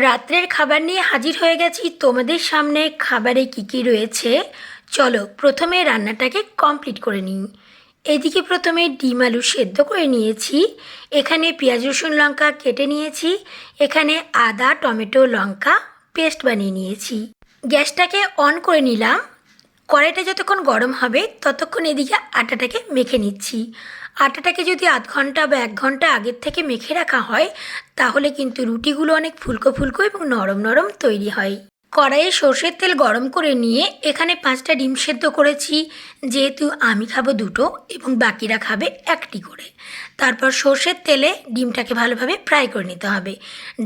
রাত্রের খাবার নিয়ে হাজির হয়ে গেছি। তোমাদের সামনে খাবারে কী কী রয়েছে? চলো, প্রথমে রান্নাটাকে কমপ্লিট করে নিই। এদিকে প্রথমে ডিম আলু সেদ্ধ করে নিয়েছি। এখানে পেঁয়াজ, রসুন লঙ্কা কেটে নিয়েছি। এখানে আদা, টমেটো, লঙ্কা, পেস্ট বানিয়ে নিয়েছি। গ্যাসটাকে অন করে নিলাম। কড়াইটা যতক্ষণ গরম হবে, ততক্ষণ এদিকে আটাটাকে মেখে নিচ্ছি। আটাটাকে যদি আধ ঘণ্টা বা এক ঘণ্টা আগের থেকে মেখে রাখা হয়, তাহলে কিন্তু রুটিগুলো অনেক ফুলকো ফুলকো এবং নরম নরম তৈরি হয়। কড়াইয়ে সর্ষের তেল গরম করে নিয়ে এখানে পাঁচটা ডিম সেদ্ধ করেছি। যেহেতু আমি খাব দুটো এবং বাকিরা খাবে একটি করে। তারপর সর্ষের তেলে ডিমটাকে ভালোভাবে ফ্রাই করে নিতে হবে।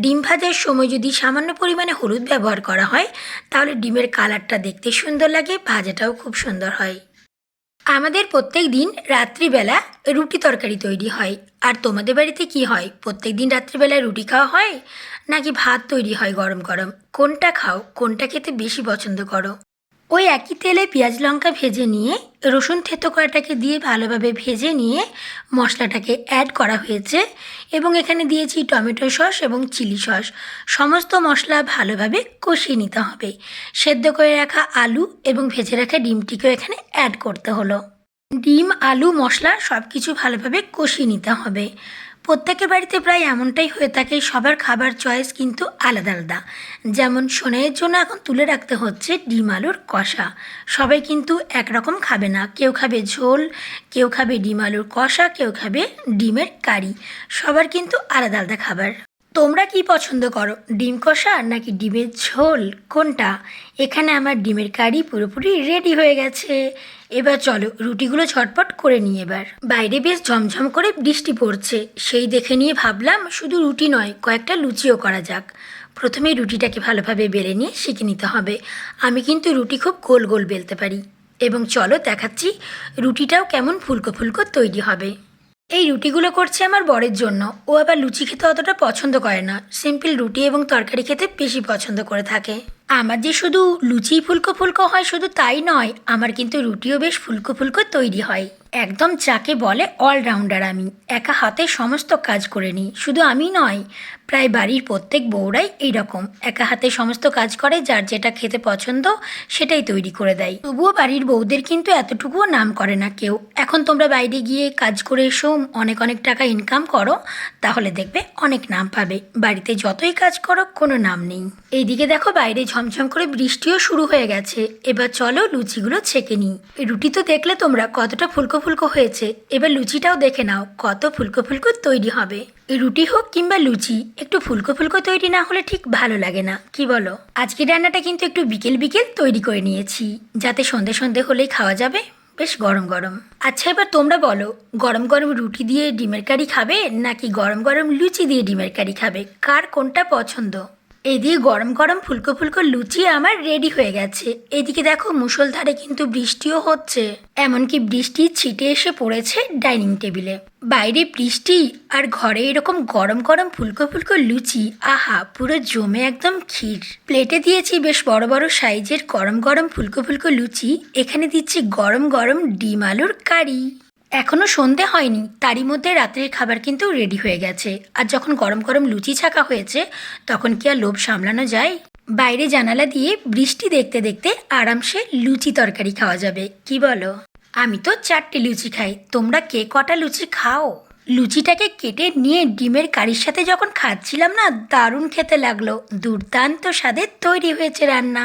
ডিম ভাজার সময় যদি সামান্য পরিমাণে হলুদ ব্যবহার করা হয়, তাহলে ডিমের কালারটা দেখতে সুন্দর লাগে, ভাজাটাও খুব সুন্দর হয়। আমাদের প্রত্যেক দিন রাত্রিবেলা রুটি তরকারি তৈরি হয়। আর তোমাদের বাড়িতে কি হয়? প্রত্যেক দিন রাত্রিবেলা রুটি খাওয়া হয়? নাকি ভাত তৈরি হয় গরম গরম? কোনটা খাও? কোনটা খেতে বেশি পছন্দ করো? ওই একই তেলে পেঁয়াজ লঙ্কা ভেজে নিয়ে, রসুন থেতো করাটাকে দিয়ে ভালোভাবে ভেজে নিয়ে মশলাটাকে অ্যাড করা হয়েছে এবং এখানে দিয়েছি টমেটো সস এবং চিলি সস। সমস্ত মশলা ভালোভাবে কষিয়ে নিতে হবে। সেদ্ধ করে রাখা আলু এবং ভেজে রাখা ডিমটিকেও এখানে অ্যাড করতে হলো। ডিম, আলু, মশলা সব কিছু ভালোভাবে কষিয়ে নিতে হবে। প্রত্যেকের বাড়িতে প্রায় এমনটাই হয়ে থাকে, সবার খাবার চয়েস কিন্তু আলাদা আলাদা। যেমন সোনাইয়ের জন্য এখন তুলে রাখতে হচ্ছে ডিম আলুর কষা। সবাই কিন্তু একরকম খাবে না। কেউ খাবে ঝোল, কেউ খাবে ডিম আলুর কষা, কেউ খাবে ডিমের কারি। সবার কিন্তু আলাদা আলাদা খাবার। তোমরা কি পছন্দ করো? ডিম কষা নাকি ডিমের ঝোল? কোনটা? এখানে আমার ডিমের কারি পুরোপুরি রেডি হয়ে গেছে। এবার চলো, রুটিগুলো ঝটপট করে নিই এবার। বাইরে বেশ ঝমঝম করে বৃষ্টি পড়ছে। সেই দেখে নিয়ে ভাবলাম শুধু রুটি নয়, কয়েকটা লুচিও করা যাক। প্রথমে রুটিটাকে ভালোভাবে বেলে নিয়ে শিখে নিতে হবে। আমি কিন্তু রুটি খুব গোল গোল বেলতে পারি। এবং চলো দেখাচ্ছি রুটিটাও কেমন ফুলকো ফুলকো তৈরি হবে। এই রুটিগুলো করছে আমার বরের জন্য। ও আবার লুচি খেতে অতটা পছন্দ করে না। সিম্পল রুটি এবং তরকারি খেতে বেশি পছন্দ করে থাকে। আমার যে শুধু লুচি ফুলকো ফুলকো হয় শুধু তাই নয়, আমার কিন্তু রুটিও বেশ ফুলকো ফুলকো তৈরি হয়। একদম যাকে বলে অলরাউন্ডার আমি। একা হাতে সমস্ত কাজ করে নিই। শুধু আমি নয়, প্রায় বাড়ির প্রত্যেক বউরাই এইরকম। একা হাতে সমস্ত কাজ করে, যার যেটা খেতে পছন্দ, সেটাই তৈরি করে দেয়। তবুও বাড়ির বউদের কিন্তু এতটুকুও নাম করে না কেউ। এখন তোমরা বাইরে গিয়ে কাজ করে এসো, অনেক অনেক টাকা ইনকাম করো, তাহলে দেখবে অনেক নাম পাবে। বাড়িতে যতই কাজ করো, কোনো নাম নেই। এইদিকে দেখো বাইরে ঝমঝম করে বৃষ্টিও শুরু হয়ে গেছে। এবার চলো লুচিগুলো ছেঁকে নিই। রুটি তো দেখলে তোমরা কতটা ফুলকো ফুলকো হয়েছে। এবার লুচিটাও দেখে নাও, কত ফুলকো ফুলকো তৈরি হবে। রুটি হোক কিংবা লুচি, একটু ফুলকো ফুলকো তৈরি না হলে ঠিক ভালো লাগে না। কি বলো? আজকের রান্নাটা কিন্তু একটু বিকেল বিকেল তৈরি করে নিয়েছি। যাতে সন্ধে সন্ধে হলেই খাওয়া যাবে। বেশ গরম গরম। আচ্ছা এবার তোমরা বলো, গরম গরম রুটি দিয়ে ডিমের কারি খাবে নাকি গরম গরম লুচি দিয়ে ডিমের কারি খাবে? কার কোনটা পছন্দ? এদিকে গরম গরম ফুলকো ফুলকো লুচি আমার রেডি হয়ে গেছে। এদিকে দেখো মুষলধারে কিন্তু বৃষ্টিও হচ্ছে। এমনকি বৃষ্টি ছিটে এসে পড়েছে ডাইনিং টেবিলে। বাইরে বৃষ্টি আর ঘরে এরকম গরম গরম ফুলকো ফুলকো লুচি, আহা, পুরো জমে একদম ক্ষীর। প্লেটে দিয়েছি বেশ বড় বড় সাইজের গরম গরম ফুলকো ফুলকো লুচি, এখানে দিচ্ছি গরম গরম ডিম আলুর কারি। এখনও সন্ধে হয়নি, তারই মধ্যে রাত্রের খাবার কিন্তু রেডি হয়ে গেছে। আর যখন গরম গরম লুচি ছাকা হয়েছে, তখন কি আর লোভ সামলানো যায়? বাইরে জানালা দিয়ে বৃষ্টি দেখতে দেখতে আরামসে লুচি তরকারি খাওয়া যাবে। কি বলো? আমি তো চারটে লুচি খাই, তোমরা কে কটা লুচি খাও? লুচিটাকে কেটে নিয়ে ডিমের কারির সাথে যখন খাচ্ছিলাম না, দারুণ খেতে লাগল। দুর্দান্ত স্বাদের তৈরি হয়েছে রান্না।